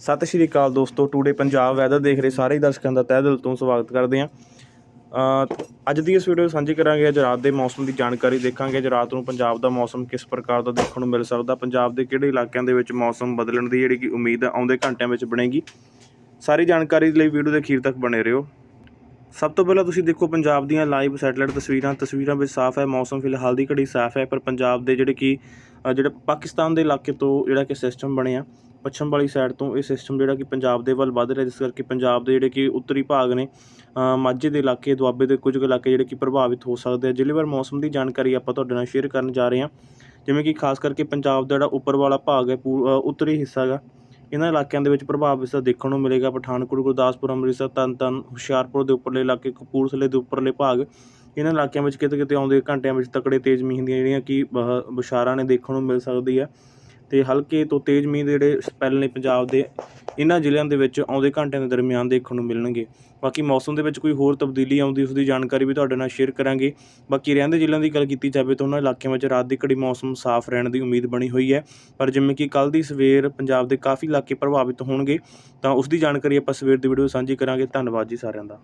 ਸਤਿ ਸ਼੍ਰੀ ਅਕਾਲ ਦੋਸਤੋ today Punjab weather ਦੇਖ ਰਹੇ ਸਾਰੇ ਦਰਸ਼ਕਾਂ ਦਾ ਤਹਿ ਦਿਲ ਤੋਂ ਸਵਾਗਤ ਕਰਦੇ ਹਾਂ। ਅੱਜ ਦੀ ਇਸ ਵੀਡੀਓ ਸਾਂਝੀ ਕਰਾਂਗੇ, ਅੱਜ ਰਾਤ ਦੇ ਮੌਸਮ ਦੀ ਜਾਣਕਾਰੀ ਦੇਖਾਂਗੇ, ਅੱਜ ਰਾਤ ਨੂੰ ਪੰਜਾਬ ਦਾ ਮੌਸਮ ਕਿਸ ਪ੍ਰਕਾਰ ਦਾ ਦੇਖਣ ਨੂੰ ਮਿਲ ਸਕਦਾ, ਪੰਜਾਬ ਦੇ ਕਿਹੜੇ ਇਲਾਕਿਆਂ ਦੇ ਵਿੱਚ ਮੌਸਮ ਬਦਲਣ ਦੀ ਜਿਹੜੀ ਕਿ ਉਮੀਦ ਆਉਂਦੇ ਘੰਟਿਆਂ ਵਿੱਚ ਬਣੇਗੀ। ਸਾਰੀ ਜਾਣਕਾਰੀ ਲਈ ਵੀਡੀਓ ਦੇ ਅਖੀਰ ਤੱਕ ਬਣੇ ਰਹੋ। ਸਭ ਤੋਂ ਪਹਿਲਾਂ ਤੁਸੀਂ ਦੇਖੋ ਪੰਜਾਬ ਦੀਆਂ ਲਾਈਵ ਸੈਟੇਲਾਈਟ ਤਸਵੀਰਾਂ ਤਸਵੀਰਾਂ ਵਿੱਚ ਸਾਫ਼ ਹੈ ਮੌਸਮ ਫਿਲਹਾਲ ਦੀ ਘੜੀ ਸਾਫ਼ ਹੈ ਪਰ ਪੰਜਾਬ ਦੇ ਜਿਹੜੇ ਕਿ ਅ, ਜਿਹੜੇ ਪਾਕਿਸਤਾਨ ਦੇ ਇਲਾਕੇ ਤੋਂ ਜਿਹੜਾ ਕਿ ਸਿਸਟਮ ਬਣਿਆ ਪੱਛਮ ਵਾਲੀ ਸਾਈਡ ਤੋਂ ਇਹ ਸਿਸਟਮ ਜਿਹੜਾ ਕਿ ਪੰਜਾਬ ਦੇ ਵੱਲ ਵੱਧ ਰਿਹਾ ਜਿਸ ਕਰਕੇ ਪੰਜਾਬ ਦੇ ਜਿਹੜੇ ਕਿ ਉੱਤਰੀ ਭਾਗ ਨੇ ਮਾਝੇ ਦੇ ਇਲਾਕੇ ਦੁਆਬੇ ਦੇ ਕੁਝ ਕੁ ਇਲਾਕੇ ਜਿਹੜੇ ਕਿ ਪ੍ਰਭਾਵਿਤ ਹੋ ਸਕਦੇ ਆ। ਜ਼ਿਲ੍ਹੇਵਾਰ ਮੌਸਮ ਦੀ ਜਾਣਕਾਰੀ ਆਪਾਂ ਤੁਹਾਡੇ ਨਾਲ ਸ਼ੇਅਰ ਕਰਨ ਜਾ ਰਹੇ ਹਾਂ ਜਿਵੇਂ ਕਿ ਖਾਸ ਕਰਕੇ ਪੰਜਾਬ ਦਾ ਜਿਹੜਾ ਉੱਪਰ ਵਾਲਾ ਭਾਗ ਹੈ ਪੂ- ਉੱਤਰੀ ਹਿੱਸਾ ਹੈਗਾ ਇਹਨਾਂ ਇਲਾਕਿਆਂ ਦੇ ਵਿੱਚ ਪ੍ਰਭਾਵ ਇਸ ਦਾ ਦੇਖਣ ਨੂੰ ਮਿਲੇਗਾ। ਪਠਾਨਕੋਟ, ਗੁਰਦਾਸਪੁਰ, ਅੰਮ੍ਰਿਤਸਰ ਤਰਨਤਾਰਨ ਹੁਸ਼ਿਆਰਪੁਰ ਦੇ ਉੱਪਰਲੇ ਇਲਾਕੇ, ਕਪੂਰਥਲੇ ਦੇ ਉੱਪਰਲੇ ਭਾਗ ਇਹਨਾਂ ਇਲਾਕਿਆਂ ਵਿੱਚ ਕਿਤੇ ਕਿਤੇ ਆਉਂਦੇ ਘੰਟਿਆਂ ਵਿੱਚ ਤਕੜੇ ਤੇਜ਼ ਮੀਂਹ ਦੀਆਂ ਜਿਹੜੀਆਂ ਕਿ ਬ- ਬੁਛਾਰਾਂ ਨੇ ਦੇਖਣ ਨੂੰ ਮਿਲ ਸਕਦੀ ਹੈ। ਅਤੇ ਹਲਕੇ ਤੋਂ ਤੇਜ਼ ਮੀਂਹ ਦੇ ਜਿਹੜੇ ਸਪੈਲ ਨੇ ਪੰਜਾਬ ਦੇ ਇਹਨਾਂ ਜ਼ਿਲ੍ਹਿਆਂ ਦੇ ਵਿੱਚ ਆਉਂਦੇ ਘੰਟਿਆਂ ਦੇ ਦਰਮਿਆਨ ਦੇਖਣ ਨੂੰ ਮਿਲਣਗੇ। ਬਾਕੀ ਮੌਸਮ ਦੇ ਵਿੱਚ ਕੋਈ ਹੋਰ ਤਬਦੀਲੀ ਆਉਂਦੀ ਉਸ ਦੀ ਜਾਣਕਾਰੀ ਵੀ ਤੁਹਾਡੇ ਨਾਲ ਸ਼ੇਅਰ ਕਰਾਂਗੇ। ਬਾਕੀ ਰਹਿੰਦੇ ਜ਼ਿਲ੍ਹਿਆਂ ਦੀ ਗੱਲ ਕੀਤੀ ਜਾਵੇ ਤਾਂ ਉਹਨਾਂ ਇਲਾਕਿਆਂ ਵਿੱਚ ਰਾਤ ਦੀ ਘੜੀ ਮੌਸਮ ਸਾਫ਼ ਰਹਿਣ ਦੀ ਉਮੀਦ ਬਣੀ ਹੋਈ ਹੈ। ਪਰ ਜਿਵੇਂ ਕਿ ਕੱਲ ਦੀ ਸਵੇਰ ਪੰਜਾਬ ਦੇ ਕਾਫੀ ਇਲਾਕੇ ਪ੍ਰਭਾਵਿਤ ਹੋਣਗੇ, ਤਾਂ ਉਸ ਦੀ ਜਾਣਕਾਰੀ ਆਪਾਂ ਸਵੇਰ ਦੀ ਵੀਡੀਓ ਸਾਂਝੀ ਕਰਾਂਗੇ। ਧੰਨਵਾਦ ਜੀ ਸਾਰਿਆਂ ਦਾ।